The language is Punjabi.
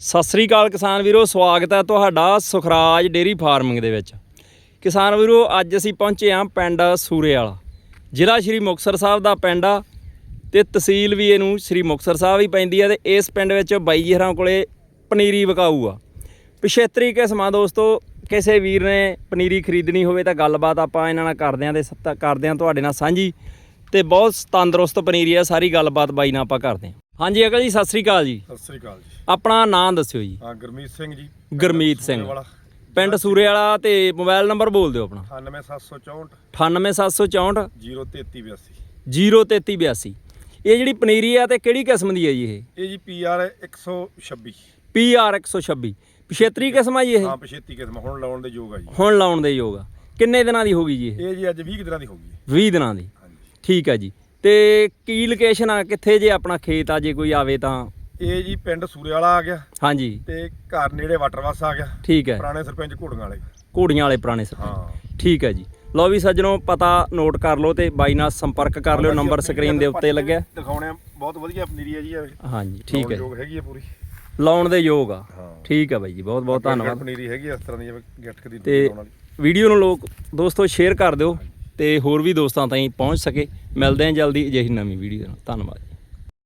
ਸਤਿ ਸ੍ਰੀ ਅਕਾਲ ਕਿਸਾਨ ਵੀਰੋ, ਸਵਾਗਤ ਹੈ ਤੁਹਾਡਾ ਸੁਖਰਾਜ ਡੇਰੀ ਫਾਰਮਿੰਗ ਦੇ ਵਿੱਚ। ਕਿਸਾਨ ਵੀਰੋ, ਅੱਜ ਅਸੀਂ ਪਹੁੰਚੇ ਹਾਂ ਪਿੰਡ ਸੂਰੇ ਵਾਲਾ ਜ਼ਿਲ੍ਹਾ ਸ਼੍ਰੀ ਮੁਕਤਸਰ ਸਾਹਿਬ ਦਾ ਪਿੰਡ ਆ ਤੇ ਤਹਿਸੀਲ ਵੀ ਇਹਨੂੰ ਸ਼੍ਰੀ ਮੁਕਤਸਰ ਸਾਹਿਬ ਹੀ ਪੈਂਦੀ ਆ ਤੇ ਇਸ ਪਿੰਡ ਵਿੱਚ ਬਾਈ ਜੀ ਹਰਾਂ ਕੋਲੇ ਪਨੀਰੀ ਵਿਕਾਊ ਆ। ਪਿਛੇਤਰੀ ਕਿਸਮਾਂ ਦੋਸਤੋ, ਕਿਸੇ ਵੀਰ ਨੇ ਪਨੀਰੀ ਖਰੀਦਣੀ ਹੋਵੇ ਤਾਂ ਗੱਲਬਾਤ ਆਪਾਂ ਇਹਨਾਂ ਨਾਲ ਕਰਦੇ ਆਂ ਤੇ ਕਰਦੇ ਆਂ ਤੁਹਾਡੇ ਨਾਲ ਸਾਂਝੀ। ਤੇ ਬਹੁਤ ਤੰਦਰੁਸਤ ਪਨੀਰੀ ਆ, ਸਾਰੀ ਗੱਲਬਾਤ ਬਾਈ ਨਾਲ ਆਪਾਂ ਕਰਦੇ ਆਂ। ਹਾਂਜੀ ਅਕਲ ਜੀ ਸਤਿ ਸ੍ਰੀ ਅਕਾਲ ਜੀ। ਸਤਿ ਸ੍ਰੀ ਅਕਾਲ ਜੀ। ਆਪਣਾ ਨਾਮ ਦੱਸਿਓ ਜੀ। ਹਾਂ ਗੁਰਮੀਤ ਸਿੰਘ ਜੀ ਗੁਰਮੀਤ ਸਿੰਘ। ਵਾਲਾ ਪਿੰਡ ਸੂਰੇ ਵਾਲਾ ਤੇ ਮੋਬਾਈਲ ਨੰਬਰ ਬੋਲ ਦਿਓ ਆਪਣਾ। 98764 98764 03382 03382 ਇਹ ਜਿਹੜੀ ਪਨੀਰੀ ਆ ਤੇ ਕਿਹੜੀ ਕਿਸਮ ਦੀ ਹੈ ਜੀ ਇਹ? ਇਹ ਜੀ ਪੀਆਰ 126 PR 126 ਪਿਛੇਤਰੀ ਕਿਸਮ ਆ ਜੀ ਇਹ? ਹਾਂ ਪਛੇਤੀ ਕਿਸਮ ਹੁਣ ਲਾਉਣ ਦੇ ਯੋਗ ਆ ਜੀ। ਹੁਣ ਲਾਉਣ ਦੇ ਯੋਗ ਆ। ਕਿੰਨੇ ਦਿਨਾਂ ਦੀ ਹੋ ਗਈ ਜੀ ਇਹ? ਇਹ ਜੀ ਅੱਜ 20 ਕੁ ਦਿਨਾਂ ਦੀ ਹੋ ਗਈ 20 ਦਿਨਾਂ ਦੀ। ਠੀਕ ਹੈ ਜੀ। ਤੇ ਕੀ ਲੋਕੇਸ਼ਨ ਆ? ਕਿੱਥੇ ਜੇ ਆਪਣਾ ਖੇਤ ਆ? ਜੇ ਕੋਈ ਆਵੇ ਤਾਂ। ਇਹ ਜੀ ਪਿੰਡ ਸੂਰੇ ਵਾਲਾ ਆ ਗਿਆ। ਹਾਂਜੀ। ਤੇ ਘਰ ਨੇੜੇ ਵਾਟਰਵਾਸ ਆ ਗਿਆ। ਠੀਕ ਹੈ। ਪੁਰਾਣੇ ਸਰਪੰਚ ਘੋੜੀਆਂ ਵਾਲੇ। ਘੋੜੀਆਂ ਵਾਲੇ ਪੁਰਾਣੇ ਸਰ ਹਾਂ। ਠੀਕ ਹੈ ਜੀ। ਲਓ ਵੀ ਸੱਜਣੋ ਪਤਾ ਨੋਟ ਕਰ ਲਓ ਤੇ ਬਾਈ ਨਾਲ ਸੰਪਰਕ ਕਰ ਲਿਓ ਨੰਬਰ ਸਕਰੀਨ ਦੇ ਉੱਤੇ ਲੱਗਿਆ। ਦਿਖਾਉਣੇ ਬਹੁਤ ਵਧੀਆ ਪਨੀਰੀ ਹੈ ਜੀ ਹਾਂਜੀ ਠੀਕ ਹੈ। ਯੋਗ ਹੈਗੀ ਹੈ ਪੂਰੀ। ਲਾਉਣ ਦੇ ਯੋਗ ਆ। ਠੀਕ ਹੈ ਬਾਈ ਜੀ ਬਹੁਤ ਬਹੁਤ ਧੰਨਵਾਦ। ਪਨੀਰੀ ਹੈਗੀ ਇਸ ਤਰ੍ਹਾਂ ਦੀ ਜਿਵੇਂ ਗਿਫਟ ਦੀ ਤੇ ਵੀਡੀਓ ਨੂੰ ਲੋਕ ਦੋਸਤੋ ਸ਼ੇਅਰ ਕਰ ਦਿਓ। ਤੇ ਹੋਰ ਵੀ ਦੋਸਤਾਂ ਤਾਈਂ ਪਹੁੰਚ ਸਕੇ। ਮਿਲਦੇ ਹਾਂ ਜਲਦੀ ਅਜਿਹੀ ਨਵੀਂ ਵੀਡੀਓ ਨਾਲ। ਧੰਨਵਾਦ